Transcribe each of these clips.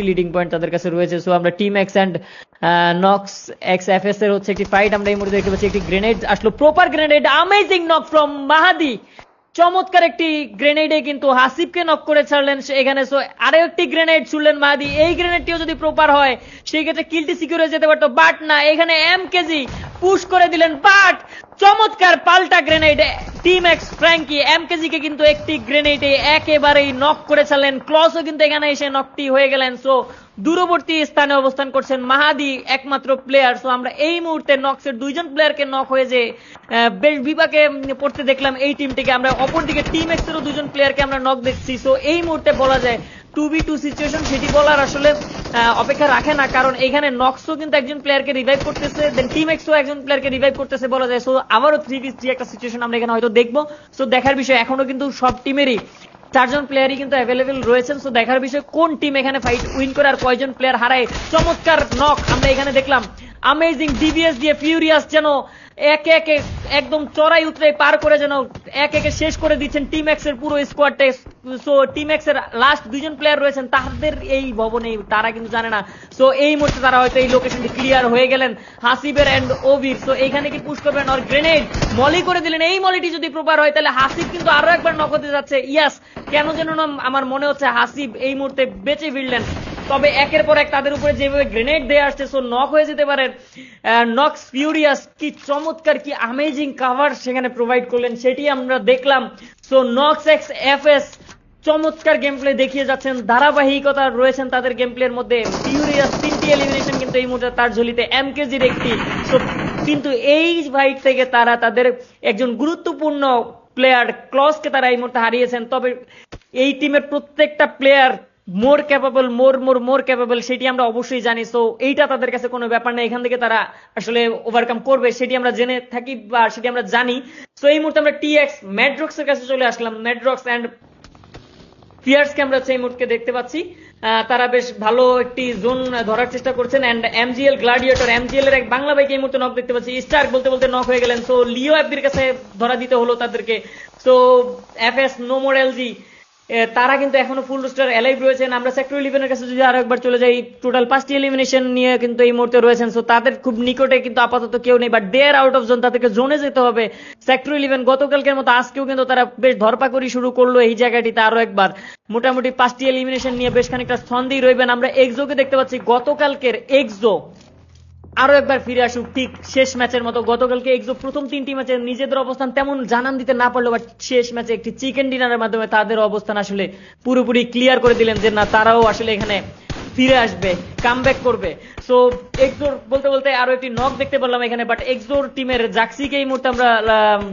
Leading point তাদের কাছে রয়েছে। সো আমরা team X and Knox X F S এর হচ্ছে একটি ফাইট আমরা এই মুহূর্তে দেখতে পাচ্ছি একটি গ্রেনেড আসলো। Proper grenade amazing knock from Mahadi চমৎকার একটি গ্রেনেডে কিন্তু হাসিবকে নক করে ছাড়লেন এখানে। সো আরও একটি গ্রেনেড ছুড়লেন মাহাদি এই গ্রেনেডটিও যদি প্রপার হয়, সেই ক্ষেত্রে কিলটি সিকিউর হয়ে যেতে পারতো। বাট না, এখানে এম কেজি পুশ করে দিলেন, বাট চমৎকার পাল্টা grenade team X Frankie M KG কে কিন্তু একটি গ্রেনেডে একেবারেই নক করে ছাড়লেন। ক্লসও কিন্তু এখানে এসে নকটি হয়ে গেলেন। সো দূরবর্তী স্থানে অবস্থান করছেন মাহাদি একমাত্র প্লেয়ার সো আমরা এই মুহূর্তে নক্সের দুইজন প্লেয়ারকে নক হয়ে যে বেশ বিপাকে পড়তে দেখলাম এই টিমটিকে আমরা অপরদিকে টিম এক্স এরও দুজন প্লেয়ারকে আমরা নক দেখছি। সো এই মুহূর্তে বলা যায় টু বি টু সিচুয়েশন সেটি বলার আসলে অপেক্ষা রাখে না, কারণ এখানে নক্সও কিন্তু একজন প্লেয়ারকে রিভাইভ করতেছে দেন টিম এক্সও একজন প্লেয়ারকে রিভাইভ করতেছে বলা যায়। সো আবারও থ্রি পিস থ্রি একটা সিচুয়েশন আমরা এখানে হয়তো দেখব। সো দেখার বিষয় এখনও কিন্তু সব টিমেরই চারজন প্লেয়ারই কিন্তু অ্যাভেলেবেল রয়েছেন। সো দেখার বিষয় কোন টিম এখানে ফাইট উইন করে আর কয়জন প্লেয়ার হারায়। চমৎকার নক আমরা এখানে দেখলাম। আমেজিং ডিভিএস দিয়ে ফিউরিয়াস যেন একে একে একদম চড়াই উতরে পার করে যেন এক একে শেষ করে দিচ্ছেন টিম এক্সের পুরো স্কোয়াডটা সো টিম এক্সের লাস্ট দুইজন প্লেয়ার রয়েছেন, তাদের এই ভবনে তারা কিন্তু জানে না। সো এই মুহূর্তে তারা হয়তো এই লোকেশনটি ক্লিয়ার হয়ে গেলেন হাসিবের এন্ড ওবির সো এইখানে কি পুশ করবেন আর গ্রেনেড মলি করে দিলেন। এই মলিটি যদি প্রপার হয়, তাহলে হাসিব কিন্তু আরও একবার নক হতে যাচ্ছে। ইয়াস কেন যেন আমার মনে হচ্ছে হাসিব এই মুহূর্তে বেঁচে ফিরলেন। তবে একের পর এক তাদের উপরে যেভাবে গ্রেনেড দিয়ে আসছে সো নক হয়ে যেতে পারেন নক্স ফিউরিয়াস কি চমৎকার, কি আমেজিং কাভার সেখানে প্রোভাইড করলেন, সেটি আমরা দেখলাম। So Nox X F S চমৎকার গেম প্লে দেখিয়ে যাচ্ছেন, ধারাবাহিকতা রয়েছেন তাদের গেম প্লের মধ্যে। ফিউরিয়াস তিনটি এলিমিনেশন কিন্তু এই মুহূর্তে তার ঝুলিতে এমকেজির একটি। তো কিন্তু এই ফাইট থেকে তারা তাদের একজন গুরুত্বপূর্ণ প্লেয়ার ক্লসকে তারা এই মুহূর্তে হারিয়েছেন। তবে এই টিমের প্রত্যেকটা player more capable more more more capable সেটি আমরা অবশ্যই জানি। সো এইটা তাদের কাছে কোনো ব্যাপার না, এখান থেকে তারা আসলে ওভারকাম করবে, সেটি আমরা জেনে থাকি বা সেটি আমরা জানি। সো এই মুহূর্তে আমরা টিএক্স ম্যাড্রক্স এর কাছে চলে আসলাম। ম্যাড্রক্স অ্যান্ড পিয়ার্সকে আমরা সেই মুহূর্তে দেখতে পাচ্ছি। তারা বেশ ভালো একটি জোন ধরার চেষ্টা করছেন এন্ড এমজিএল গ্লাডিয়েটর এমজিএল এর এক বাংলা বাইকে এই মুহূর্তে নক দেখতে পাচ্ছি। স্টার বলতে বলতে নক হয়ে গেলেন। সো লিও অ্যাপদের কাছে ধরা দিতে হলো তাদেরকে। So F S no more LG তারা কিন্তু এখনও ফুল রোস্টার অ্যালাইভ রয়েছেন। আমরা সেক্টর ইলেভেনের কাছে যদি আরও একবার চলে যাই টোটাল পাঁচটি এলিমিনেশন নিয়ে কিন্তু এই মুহূর্তে রয়েছেন। সো তাদের খুব নিকটে কিন্তু আপাতত কেউ নেই but they're out of zone তাদেরকে জোনে যেতে হবে। সেক্টর ইলেভেন গতকালকের মতো আজকেও কিন্তু তারা বেশ ধরপাকড়ি শুরু করল এই জায়গাটিতে আরও একবার। মোটামুটি পাঁচটি এলিমিনেশন নিয়ে বেশ খানিকটা ছন্দেই রইবেন। আমরা এক্সোকে দেখতে পাচ্ছি। গতকালকের এক্সো আরও একবার ফিরে আসুক, ঠিক শেষ ম্যাচের মতো। গতকালকে এক্সো প্রথম তিনটি ম্যাচে নিজেদের অবস্থান তেমন জানান দিতে না পারল বাট শেষ ম্যাচে একটি চিকেন ডিনারের মাধ্যমে তাদের অবস্থান আসলে পুরোপুরি ক্লিয়ার করে দিলেন যে, না, তারাও আসলে এখানে ফিরে আসবে কামব্যাক করবে। সো এক্সোর বলতে বলতে আরও একটি নক দেখতে পেলাম এখানে বাট এক্সোর টিমের জাক্সিকে এই মুহূর্তে আমরা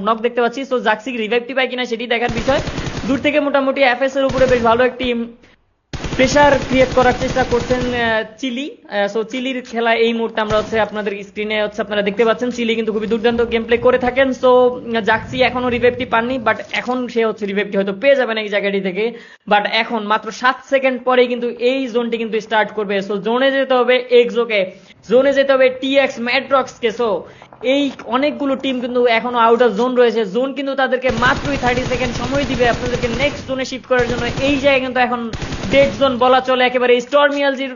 নক দেখতে পাচ্ছি। সো জাক্সি রিভাইভটি পায় কিনা সেটি দেখার বিষয়। দূর থেকে মোটামুটি এফএস এর উপরে বেশ ভালো একটি প্রেশার ক্রিয়েট করার চেষ্টা করছেন চিলি। সো চিলির খেলা এই মুহূর্তে আমরা হচ্ছে আপনাদের স্ক্রিনে হচ্ছে আপনারা দেখতে পাচ্ছেন, চিলি কিন্তু খুবই দুর্দান্ত গেম প্লে করে থাকেন। সো জাক্সি এখনও রিভেভটি পাননি বাট এখন সে হচ্ছে রিভেভটি হয়তো পেয়ে যাবেন এই জায়গাটি থেকে। বাট এখন মাত্র সাত সেকেন্ড পরেই কিন্তু এই জোনটি কিন্তু স্টার্ট করবে। সো জোনে যেতে হবে এক্সোকে জোনে যেতে হবে টিএক্স ম্যাড্রক্সকে সো এই অনেকগুলো টিম কিন্তু এখনও আউট অফ জোন রয়েছে। জোন কিন্তু তাদেরকে মাত্রই থার্টি সেকেন্ড সময় দিবে। আপনাদেরকে নেক্সট জোনে শিফট করার জন্য এই জায়গায় কিন্তু এখন ডেড জোন বলা চলে। একেবারে স্টর্মিয়ালজির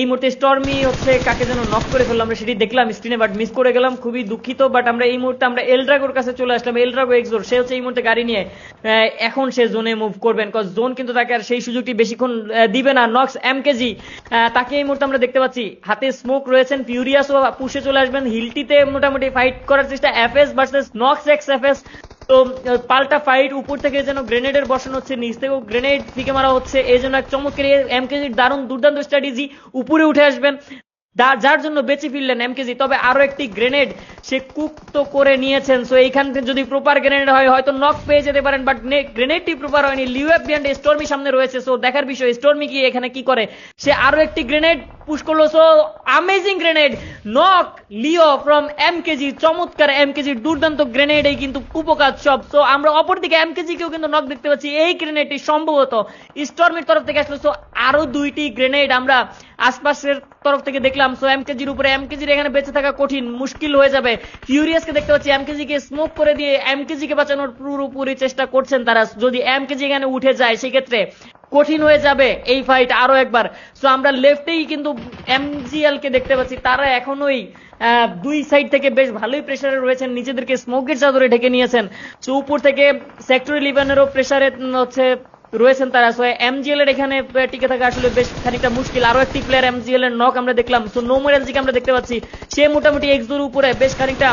এই মুহূর্তে স্টর্মি হচ্ছে, কাকে যেন নক করে ফেললাম আমরা সেটি দেখলাম স্ক্রিনে বাট মিস করে গেলাম, খুবই দুঃখিত বাট আমরা এই মুহূর্তে আমরা এলড্রাগোর কাছে চলে আসলাম। এলড্রাগো এক্সোর সে হচ্ছে এই মুহূর্তে গাড়ি নিয়ে এখন সে জোনে মুভ করবেন কজ জোন কিন্তু তাকে আর সেই সুযোগটি বেশিক্ষণ দিবে না। নক্স এম কেজি তাকে এই মুহূর্তে আমরা দেখতে পাচ্ছি। হাতে স্মোক রয়েছেন ফিউরিয়াস ও পুষে চলে আসবেন। হিলটিতে মোটামুটি ফাইট করার চেষ্টা FS versus Knox X FS তো পাল্টা ফাইট উপর থেকে যেন গ্রেনেডের বসানো হচ্ছে, নিচ থেকেও গ্রেনেড ফিকে মারা হচ্ছে, এই জন্য এক চমৎকার এমকেজির দারুণ দুর্দান্ত স্ট্র্যাটেজি উপরে উঠে আসবেন যার জন্য বেঁচে ফিরলেন এমকেজি তবে আরও একটি গ্রেনেড সে কুক তো করে নিয়েছেন। সো এইখান থেকে যদি প্রপার গ্রেনেড হয়, হয়তো নক পেয়ে যেতে পারেন বাট গ্রেনেডটি প্রপার হয়নি। লিওয়েব বিয়ান্ড স্টর্মি সামনে রয়েছে। সো দেখার বিষয় স্টর্মি কি এখানে কি করে? সে আরও একটি গ্রেনেড পুশ করল। So amazing grenade knock Leo from MKG চমৎকার এমকেজি দুর্দান্ত গ্রেনেড এই কিন্তু উপকাজ সব। সো আমরা অপরদিকে এমকেজি কেও কিন্তু নক দেখতে পাচ্ছি। এই গ্রেনেডটি সম্ভবত স্টর্মির তরফ থেকে আসলো। সো আরও দুইটি গ্রেনেড আমরা আশপাশের তরফ থেকে দেখলাম সো এমকেজির উপরে এমকেজির এখানে বেঁচে থাকা কঠিন, মুশকিল হয়ে যাবে। ফিউরিয়াসকে দেখতে পাচ্ছি এমকেজি কে স্মোক করে দিয়ে এমকেজি কে বাঁচানোর পুরোপুরি চেষ্টা করছেন তারা। যদি এমকেজি এখানে উঠে যায়, সেক্ষেত্রে কঠিন হয়ে যাবে এই ফাইট আরও একবার। সো আমরা লেফটেই কিন্তু এমজিএল কে দেখতে পাচ্ছি, তারা এখনোই দুই সাইড থেকে বেশ ভালোই প্রেসারে রয়েছেন, নিজেদেরকে স্মোকের চাদরে ঢেকে নিয়েছেন। সো উপর থেকে সেক্টর ইলেভেনেরও প্রেসারে হচ্ছে রয়েছেন তারা। সো এমজিএল এর এখানে টিকে থাকা আসলে বেশ খানিকটা মুশকিল। আরও একটি প্লেয়ার এমজিএল এর নক আমরা দেখলাম। সো নোমর এলজিকে আমরা দেখতে পাচ্ছি। সে মোটামুটি এক্সোর উপরে বেশ খানিকটা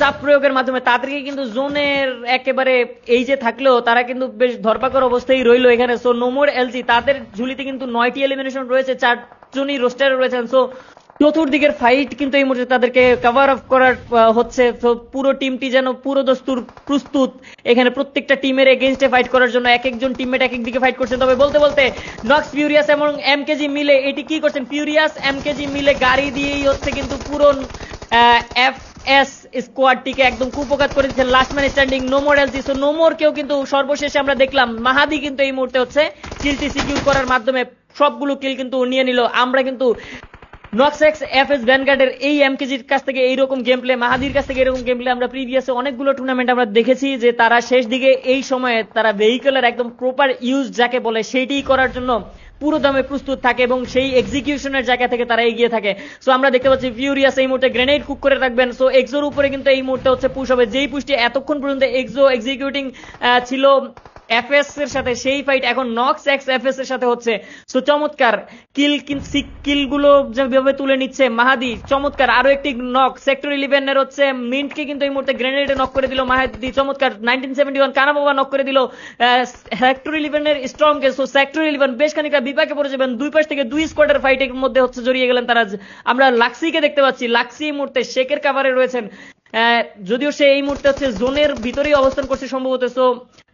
চাপ প্রয়োগের মাধ্যমে। তাদেরকে কিন্তু জোনের একেবারে এই যে থাকলেও তারা কিন্তু বেশ ধরপাকড় অবস্থায় রইল এখানে। সো নোমর এলজি তাদের ঝুলিতে কিন্তু নয়টি এলিমিনেশন রয়েছে। চারজনই রোস্টারে রয়েছেন। সো চতুর্দিকের ফাইট কিন্তু এই মুহূর্তে তাদেরকে কভার আপ করার হচ্ছে পুরো টিমটি যেন পুরো দস্তুর প্রস্তুত। এখানে প্রত্যেকটা টিমের এগেনস্টে ফাইট করার জন্য এক একজন টিমমেট এক একদিকে ফাইট করছেন। তবে বলতে বলতে নক্স ফিউরিয়াস এবং এমকেজি মিলে এটি কি করছেন? ফিউরিয়াস এমকেজি মিলে গাড়ি দিয়েই হচ্ছে কিন্তু পুরো এফ এস স্কোয়াডটিকে একদম কুপকাত করে দিচ্ছেন last man standing no more LC so no more কেও কিন্তু সর্বশেষে আমরা দেখলাম মাহাদি কিন্তু এই মুহূর্তে হচ্ছে কিলটি সিকিউর করার মাধ্যমে সবগুলো কিল কিন্তু নিয়ে নিল। আমরা কিন্তু নক্সেক্স এফ এস ভ্যানগার্ডের এই এমকেজির কাছ থেকে এইরকম গেম প্লে মাহাদির কাছ থেকে এরকম গেম প্লে আমরা প্রিভিয়াসে অনেকগুলো টুর্নামেন্ট আমরা দেখেছি যে তারা শেষ দিকে এই সময়ে তারা ভেহিকলের একদম প্রপার ইউজ যাকে বলে সেইটি করার জন্য পুরো দমে প্রস্তুত থাকে এবং সেই এক্সিকিউশনের জায়গা থেকে তারা এগিয়ে থাকে। সো আমরা দেখতে পাচ্ছি ফিউরিয়াস এই মুহূর্তে গ্রেনেড কুক করে রাখবেন। সো এক্সোর উপরে কিন্তু এই মুহূর্তে হচ্ছে পুশ হবে। যেই পুশটি এতক্ষণ পর্যন্ত এক্সো এক্সিকিউটিং ছিল এফএস এর সাথে সেই ফাইট এখন নক্স এক্স এফএস এর সাথে হচ্ছে। সো চমৎকার। কিল কিলগুলো যেভাবে তুলে নিচ্ছে, মাহাদি, চমৎকার। আরও একটি নক সেক্টর ইলেভেন এর হচ্ছে মিন্টকে কিন্তু এই মুহূর্তে গ্রেনেডে নক করে দিল, মাহাদি, চমৎকার। নাইনটিন সেভেন্টি ওয়ান কানাবাবা নক করে দিল সেক্টর ইলেভেন এর স্ট্রং কে। সো সেক্টর ইলেভেন বেশ খানিকটা বিপাকে পড়ে যাবেন দুই পাশ থেকে দুই স্কোয়াডের ফাইটের মধ্যে হচ্ছে জড়িয়ে গেলেন তারা। আমরা লাক্সিকে দেখতে পাচ্ছি। লাক্সি এই মুহূর্তে শেকের কাভারে রয়েছেন। যদিও সে এই মুহূর্তে হচ্ছে জোনের ভিতরেই অবস্থান করছে সম্ভবত, সো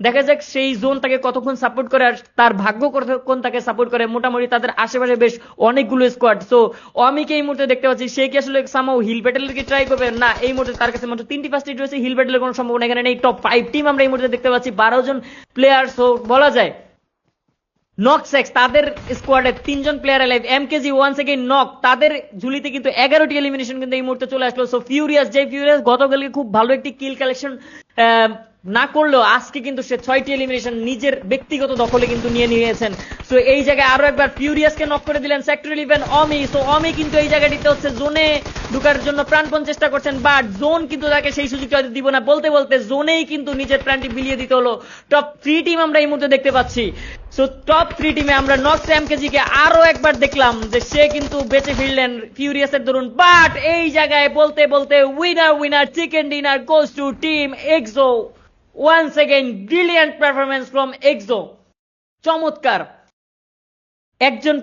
দেখা যাক সেই জোন তাকে কতক্ষণ সাপোর্ট করে আর তার ভাগ্য কতক্ষণ তাকে সাপোর্ট করে। মোটামুটি তাদের আশেপাশে বেশ অনেকগুলো স্কোয়াড সো অমিকে এই মুহূর্তে দেখতে পাচ্ছি, সে কি আসলে সামাও হিল ব্যাটেলের কি ট্রাই করবে? না, এই মুহূর্তে তার কাছে মাত্র তিনটি ফার্স্ট রয়েছে হিল ব্যাটেলের কোনো সম্ভাবনা এখানে নেই। টপ ফাইভ টিম আমরা এই মুহূর্তে দেখতে পাচ্ছি, বারো জন প্লেয়ার সো বলা যায় নকসেক্স তাদের স্কোয়াডে তিনজন player alive MKG one second knock তাদের ঝুলিতে কিন্তু এগারোটি এলিমিনেশন কিন্তু এই মুহূর্তে চলে আসলো। সো ফিউরিয়াস যে ফিউরিয়াস গতকালকে খুব ভালো একটি কিল কালেকশন না করলেও আজকে কিন্তু সে ছয়টি এলিমিনেশন নিজের ব্যক্তিগত দখলে কিন্তু নিয়ে নিয়েছেন। সো এই জায়গায় আরও একবার ফিউরিয়াসকে নক করে দিলেন sector eleven Omi so Omi কিন্তু এই জায়গাটিতে হচ্ছে জোনে ঢুকার জন্য প্রাণপণ চেষ্টা করছেন, বাট জোন কিন্তু তাকে সেই সুযোগটা হয়তো দিব না। বলতে বলতে জোনেই কিন্তু নিজের প্রাণটি বিলিয়ে দিতে হলো। টপ থ্রি টিম আমরা এই মুহূর্তে দেখতে পাচ্ছি। সো টপ থ্রি টিমে আমরা নক্স এমকেজিকে আরও একবার দেখলাম যে সে কিন্তু বেঁচে ফিরলেন ফিউরিয়াসের দরুন। বাট এই জায়গায় বলতে বলতে winner winner chicken dinner goes to team Exo once again brilliant performance from Exo চমৎকার। একজন